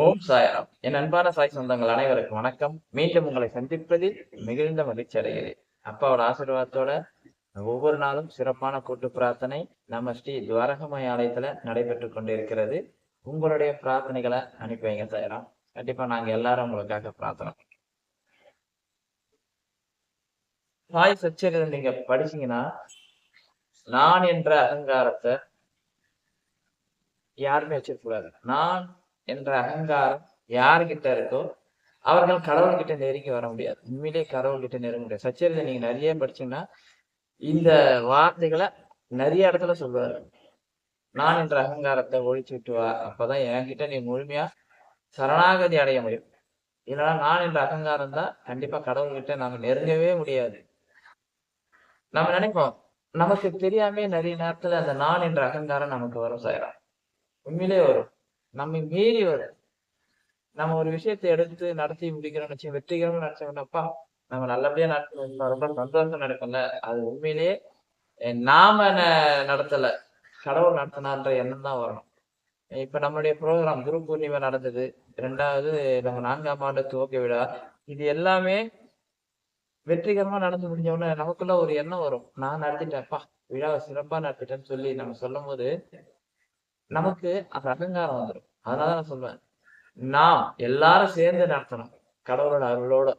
ஓம் சாய்ராம். என் அன்பான சாய் சொந்தங்கள் அனைவருக்கும் வணக்கம். மீண்டும் உங்களை சந்திப்பதில் மிகுந்த மகிழ்ச்சி அடைகிறேன். அப்பாவோட ஆசீர்வாதத்தோட ஒவ்வொரு நாளும் சிறப்பான கூட்டு பிரார்த்தனை நம்ம ஸ்ரீ துவாரகமய ஆலயத்துல நடைபெற்று கொண்டிருக்கிறது. உங்களுடைய பிரார்த்தனைகளை அனுப்பி வைங்க சாய்ராம். கண்டிப்பா நாங்க எல்லாரும் உங்களுக்காக பிரார்த்தனை சாய் சச்சரிதம் நீங்க படிச்சீங்கன்னா நான் என்ற அகங்காரத்தை யாருமே வச்சிருக்க கூடாது. நான் என்ற அகங்காரம் யாருகிட்ட இருக்கோ அவர்கள் கடவுள்கிட்ட நெருங்கி வர முடியாது. உண்மையிலே கடவுள்கிட்ட நெருங்க முடியாது. சச்சரிதை நீங்க நிறைய படிச்சீங்கன்னா இந்த வார்த்தைகளை நிறைய இடத்துல சொல்லுவாரு நான் என்ற அகங்காரத்தை ஒழிச்சு விட்டு வா அப்பதான் என்கிட்ட நீ முழுமையா சரணாகதி அடைய முடியும். இல்லைன்னா நான் என்ற அகங்காரம் தான் கண்டிப்பா கடவுள்கிட்ட நாம நெருங்கவே முடியாது. நம்ம நினைப்போம் நமக்கு தெரியாம நிறைய நேரத்துல அந்த நான் என்ற அகங்காரம் நமக்கு வரும் சாயிரம். உண்மையிலே வரும். நம்ம மீறி வரும் நம்ம ஒரு விஷயத்தை எடுத்து நடத்தி முடிக்கிறோம்னு வச்சு வெற்றிகரமா நினைச்சோம்னப்பா நம்ம நல்லபடியா நடத்தணும். ரொம்ப சந்தோஷம் நடக்கல அது உண்மையிலேயே நாம நடத்தல கடவுள் நடத்தினான்ற எண்ணம் தான் வரணும். இப்ப நம்மளுடைய ப்ரோக்ராம் குரு பூர்ணிமா நடந்தது. ரெண்டாவது நம்ம நான்காம் ஆண்டு துவக்க விழா. இது எல்லாமே வெற்றிகரமா நடந்து முடிஞ்சவொடனே நமக்குள்ள ஒரு எண்ணம் வரும். நான் நடத்திட்டேன்ப்பா விழாவை சிறப்பா நடத்திட்டேன்னு சொல்லி நம்ம சொல்லும் போது நமக்கு அந்த அகங்காரம் வந்துடும் அதனால நான் சொல்லுவேன் நாம் எல்லாரும் சேர்ந்து நடத்தணும். கடவுளோட அருளோட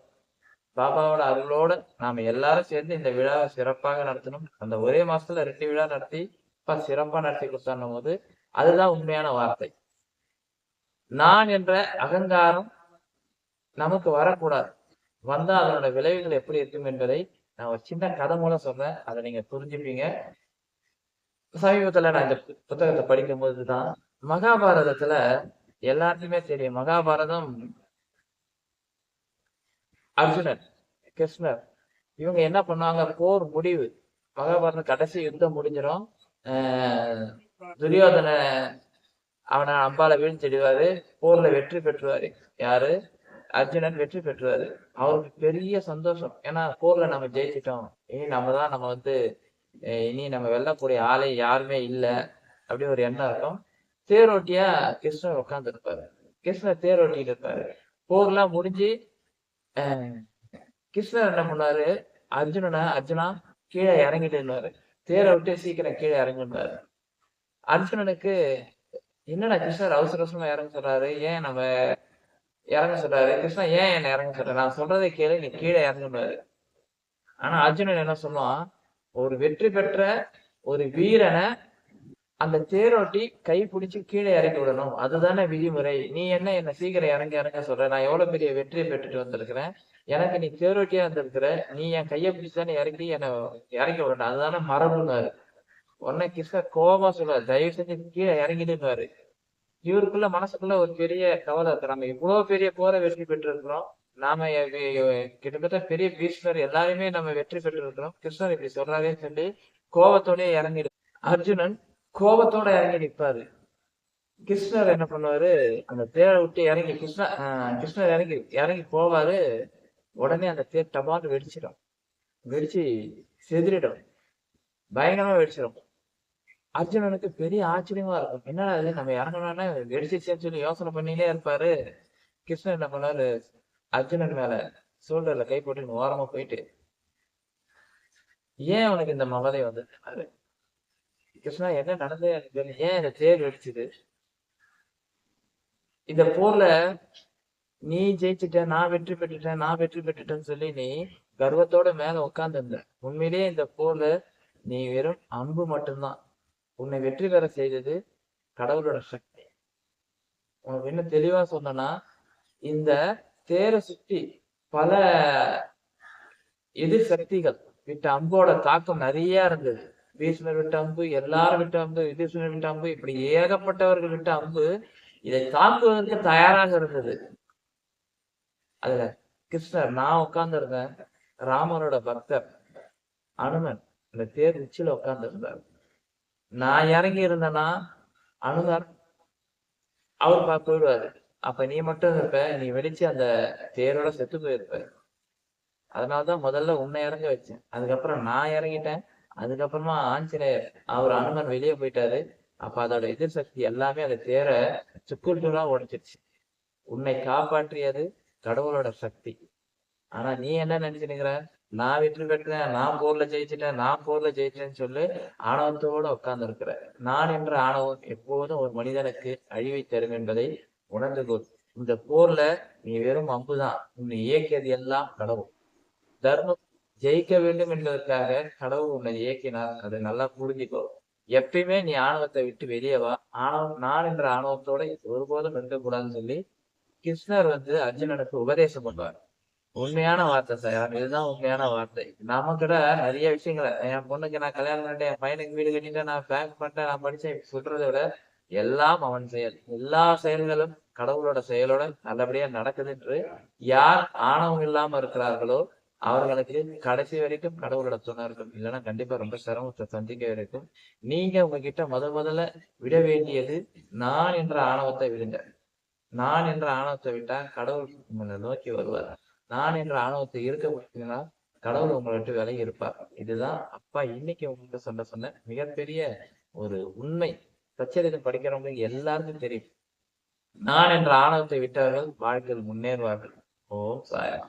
பாபாவோட அருளோட நாம எல்லாரும் சேர்ந்து இந்த விழாவை சிறப்பாக நடத்தணும். அந்த ஒரே மாசத்துல ரெண்டு விழா நடத்தி இப்ப சிறப்பா நடத்தி கொடுத்தான்னும் போது அதுதான் உண்மையான வார்த்தை. நான் என்ற அகங்காரம் நமக்கு வரக்கூடாது. வந்தா அதனோட விளைவுகள் எப்படி இருக்கும் என்பதை நான் ஒரு சின்ன கதை மூலம் சொன்னேன். அதை நீங்க புரிஞ்சுப்பீங்க. சமீபத்துல நான் இந்த புத்தகத்தை படிக்கும் போதுதான் மகாபாரதத்துல எல்லாருக்குமே தெரியும். மகாபாரதம் அர்ஜுனன் கிருஷ்ணர். இவங்க என்ன பண்ணுவாங்க? போர் முடிவு. மகாபாரதம் கடைசி யுத்தம் முடிஞ்சிடும் ஆஹ் துரியோதன அவனை அம்பால வீழ்த்திடுவாரு. போர்ல வெற்றி பெற்றுவாரு. யாரு? அர்ஜுனன் வெற்றி பெற்றுவாரு. அவருக்கு பெரிய சந்தோஷம். ஏன்னா போர்ல நம்ம ஜெயிச்சிட்டோம். இனி நம்ம தான் நம்ம வந்து இனி நம்ம வெல்லக்கூடிய ஆளே யாருமே இல்லை அப்படி ஒரு எண்ணம் இருக்கும். தேரோட்டியா கிருஷ்ணர் உட்கார்ந்து இருப்பாரு கிருஷ்ணர் தேரோட்டிட்டு இருப்பாரு. போர்லாம் முடிஞ்சு அஹ் கிருஷ்ணர் என்ன பண்ணாரு அர்ஜுனனை அர்ஜுனா கீழே இறங்கிட்டுனாரு தேரை விட்டு சீக்கிரம் கீழே இறங்கினாரு அர்ஜுனனுக்கு என்னடா கிருஷ்ணர் அவசர அவசரமா இறங்க சொல்றாரு? ஏன் நம்ம இறங்க சொல்றாரு? கிருஷ்ணா ஏன் என்ன இறங்க சொல்றாரு? நான் சொல்றதை கேளு நீ கீழே இறங்குனாரு ஆனா அர்ஜுனன் என்ன சொல்லுவான்? ஒரு வெற்றி பெற்ற ஒரு வீரனை அந்த தேரோட்டி கை பிடிச்சு கீழே இறக்கி விடணும். அதுதானே விதிமுறை. நீ என்ன என்ன சீக்கிரம் இறங்க இறங்க சொல்ற? நான் எவ்வளவு பெரிய வெற்றியை பெற்றுட்டு வந்திருக்கிறேன். எனக்கு நீ தேரோட்டியா வந்திருக்கிற? நீ என் கையை பிடிச்சு தானே இறக்கி என்னை இறக்கி விடணும். அதுதானே மரபுன்னாரு. உடனே கிருஷ்ண கோபமா சொல்லுவார். தயவு செஞ்சு கீழே இறங்கிடுன்னு இவருக்குள்ள மனசுக்குள்ள ஒரு பெரிய கவலை இருக்கு. நம்ம இவ்வளவு பெரிய போரை வெற்றி பெற்று இருக்கிறோம் நாம கிட்டத்தட்ட பெரிய பீஷ்மர் எல்லாருமே நம்ம வெற்றி பெற்று இருக்கிறோம் கிருஷ்ணர் இப்படி சொல்றாருன்னு சொல்லி கோபத்தோடய இறங்கிடு அர்ஜுனன் கோபத்தோட இறங்கி நிற்பாரு. கிருஷ்ணர் என்ன பண்ணுவாரு? அந்த தேரை விட்டு இறங்கி கிருஷ்ண கிருஷ்ணர் இறங்கி இறங்கி போவாரு. உடனே அந்த தேர் டபான்னு வெடிச்சிடும். வெடிச்சு செதிரிடும் பயங்கரமா வெடிச்சிடும். அர்ஜுனனுக்கு பெரிய ஆச்சரியமா இருக்கும். என்னடா இது? நம்ம இறங்கணும்னா வெடிச்சிச்சேன்னு சொல்லி யோசனை பண்ணினே இருப்பாரு. கிருஷ்ணன் என்ன பண்ணாரு அர்ஜுனன் மேல சோல்டர்ல கை போட்டு ஓரமா போயிட்டு ஏன் உனக்கு இந்த மமதை வந்து கிருஷ்ணா என்ன நடந்தது எனக்கு ஏன் இந்த தேர் வெடிச்சுது? இந்த போர்ல நீ ஜெயிச்சுட்ட நான் வெற்றி பெற்றுட்டேன் நான் வெற்றி பெற்றுட்டேன்னு சொல்லி நீ கர்வத்தோட மேல உட்கார்ந்து இருந்த உண்மையிலேயே இந்த போர்ல நீ வெறும் அம்பு மட்டும்தான். உன்னை வெற்றி பெற செய்தது கடவுளோட சக்தி. உனக்கு இன்னும் தெளிவா சொன்னனா இந்த தேரை சுத்தி பல எதிர் சக்திகள் விட்ட அம்போட தாக்கம் நிறைய இருந்தது. பீஷ்மர் விட்ட அம்பு எல்லாரும் விட்ட அம்பு விதீஷ்மர் விட்ட அம்பு இப்படி ஏகப்பட்டவர்கள் விட்ட அம்பு இதை தாக்குவதற்கு தயாராக இருந்தது. அதுல கிருஷ்ணர் நான் உட்கார்ந்திருந்தேன். ராமனோட பக்தர் அனுமன் இந்த தேர் உச்சியில உட்கார்ந்து இருந்தார் நான் இறங்கி இருந்தேன்னா அனுமன் அவர் பா போயிடுவாரு. அப்ப நீ மட்டும் இருப்ப நீ வெடிச்சு அந்த தேரோட செத்து போயிருப்ப. அதனாலதான் முதல்ல உன்னை இறங்க வச்சேன். அதுக்கப்புறம் நான் இறங்கிட்டேன். அதுக்கப்புறமா ஆஞ்சநேயர் அவர் அனுமன் வெளியே போயிட்டாரு. அப்ப அதோட எதிர் சக்தி எல்லாமே அந்த தேரை சுக்குள் தூளா உடைச்சிருச்சு. உன்னை காப்பாற்றியது கடவுளோட சக்தி. ஆனா நீ என்ன நினைச்சுனுங்கிற நான் வெற்றி பெற்றேன் நான் போர்ல ஜெயிச்சிட்டேன் நான் போர்ல ஜெயிச்சேன்னு சொல்லி ஆணவத்தோட உட்கார்ந்து இருக்கிற நான் என்ற ஆணவம் எப்போதும் ஒரு மனிதனுக்கு அழிவை தரும் என்பதை உணர்ந்துகொள் இந்த போர்ல நீ வெறும் அம்புதான். உன்னை இயக்கியது எல்லாம் கடவுள். தர்மம் ஜெயிக்க வேண்டும் என்பதற்காக கடவுள் உன்னை இயக்கினார். அதை நல்லா புரிஞ்சுக்கோ. எப்பயுமே நீ ஆணவத்தை விட்டு வெளியே வா. ஆணவம் நான் என்ற ஆணவத்தோட ஒருபோதும் இருக்கக்கூடாதுன்னு சொல்லி கிருஷ்ணர் வந்து அர்ஜுனனுக்கு உபதேசம் பண்ணுவார். உண்மையான வார்த்தை சார். இதுதான் உண்மையான வார்த்தை. நாம கூட நிறைய விஷயங்களை என் பொண்ணுக்கு நான் கல்யாணம் பண்ணிட்டேன் என் பையனுக்கு வீடு கட்டிட்டேன் நான் பேங்க் பண்ணிட்டேன் நான் படிச்சேன் சொல்றதை விட எல்லாம் அவன் செயல். எல்லா செயல்களும் கடவுளோட செயலோட நல்லபடியா நடக்குது என்று யார் ஆணவம் இல்லாம இருக்கிறார்களோ அவர்களுக்கு கடைசி வரைக்கும் கடவுளோட துணை இருக்கும். இல்லைன்னா கண்டிப்பா ரொம்ப சிரமத்தை சந்திக்க இருக்கும் நீங்க உங்ககிட்ட முத முதல்ல விட வேண்டியது நான் என்ற ஆணவத்தை விடுங்க. நான் என்ற ஆணவத்தை விட்டா கடவுள் உங்களை நோக்கி வருவார். நான் என்ற ஆணவத்தை இருக்க முடியும்னா கடவுள் உங்களை விட்டு விலகி இருப்பார். இதுதான் அப்பா இன்னைக்கு உங்களுக்கு சொல்ல சொன்ன மிகப்பெரிய ஒரு உண்மை. சச்சரிதம் படிக்கிறவங்களுக்கு எல்லாருக்கும் தெரியும். நான் என்ற ஆணவத்தை விட்டவர்கள் வாழ்க்கையில் முன்னேறுவார்கள். ஓம் சாயா